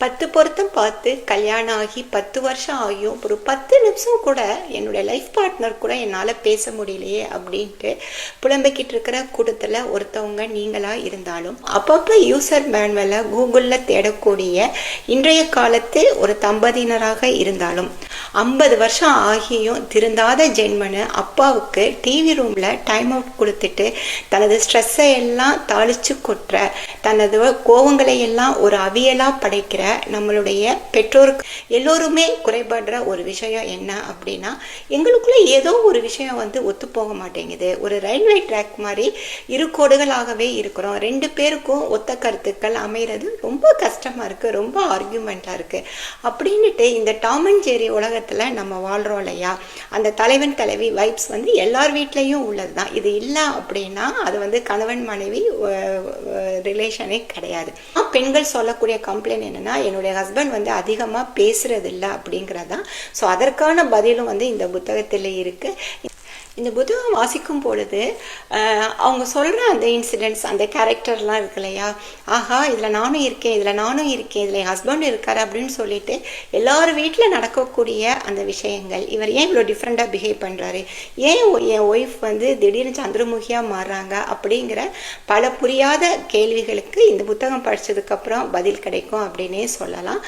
பத்து பொருத்தம் பார்த்து கல்யாணம் ஆகி பத்து வருஷம் ஆகியும் ஒரு பத்து நிமிஷம் கூட என்னுடைய லைஃப் பார்ட்னர் கூட என்னால் பேச முடியலையே அப்படின்ட்டு புலம்பிக்கிட்டு இருக்கிற கூட்டத்தில் ஒருத்தவங்க நீங்களாக இருந்தாலும் அப்பப்போ யூசர் மேனுவலை கூகுளில் தேடக்கூடிய இன்றைய காலத்து ஒரு தம்பதியினராக இருந்தாலும் ஐம்பது வருஷம் ஆகியும் திருந்தாத ஜென்மனு அப்பாவுக்கு டிவி ரூமில் டைம் அவுட் கொடுத்துட்டு தனது ஸ்ட்ரெஸ்ஸை எல்லாம் தாளிச்சு கொட்டுற தனது கோவங்களை எல்லாம் ஒரு அவியலாக படைக்கிற நம்மளுடைய பெற்றோருக்கு எல்லோருமே குறைபடுற ஒரு விஷயம் என்ன அப்படின்னா எங்களுக்குள்ள ஏதோ ஒரு விஷயம் வந்து ஒத்து போக மாட்டேங்குது. ஒரு ரயில்வே ட்ராக் மாதிரி இரு கோடுகளாகவே இருக்கிறோம். ரெண்டு பேருக்கும் ஒத்த கருத்துக்கள் அமைகிறது ரொம்ப கஷ்டமாக இருக்குது ரொம்ப ஆர்கியூமெண்ட்டாக இருக்குது அப்படின்னுட்டு இந்த டாமன் அண்ட் உலக உலகத்தில் நம்ம வாழ்கிறோம் இல்லையா? அந்த தலைவன் தலைவி வைப்ஸ் வந்து எல்லார் வீட்லேயும் உள்ளது தான் இது இல்லை அப்படின்னா அது வந்து கணவன் மனைவி ரிலேஷனே கிடையாது. பெண்கள் சொல்லக்கூடிய கம்ப்ளைண்ட் என்னன்னா என்னுடைய ஹஸ்பண்ட் வந்து அதிகமாக பேசுறது இல்லை அப்படிங்கிறதான் ஸோ அதற்கான பதிலும் வந்து இந்த புத்தகத்தில் இருக்கு. இந்த புத்தகம் வாசிக்கும் பொழுது அவங்க சொல்கிற அந்த இன்சிடென்ட்ஸ் அந்த கேரக்டர்லாம் இருக்கு இல்லையா? ஆஹா இதில் நானும் இருக்கேன் இதில் நானும் இருக்கேன் இதில் என் ஹஸ்பண்ட் இருக்கார் அப்படின்னு சொல்லிட்டு எல்லார் வீட்டில் நடக்கக்கூடிய அந்த விஷயங்கள் இவர் ஏன் இவ்வளோ டிஃப்ரெண்ட்டாக பிஹேவ் பண்ணுறாரு ஏன் என் ஒய்ஃப் வந்து திடீர்னு சந்திரமுகியாக மாறுறாங்க? அப்படிங்கிற பல புரியாத கேள்விகளுக்கு இந்த புத்தகம் படிச்சதுக்கப்புறம் பதில் கிடைக்கும் அப்படின்னே சொல்லலாம்.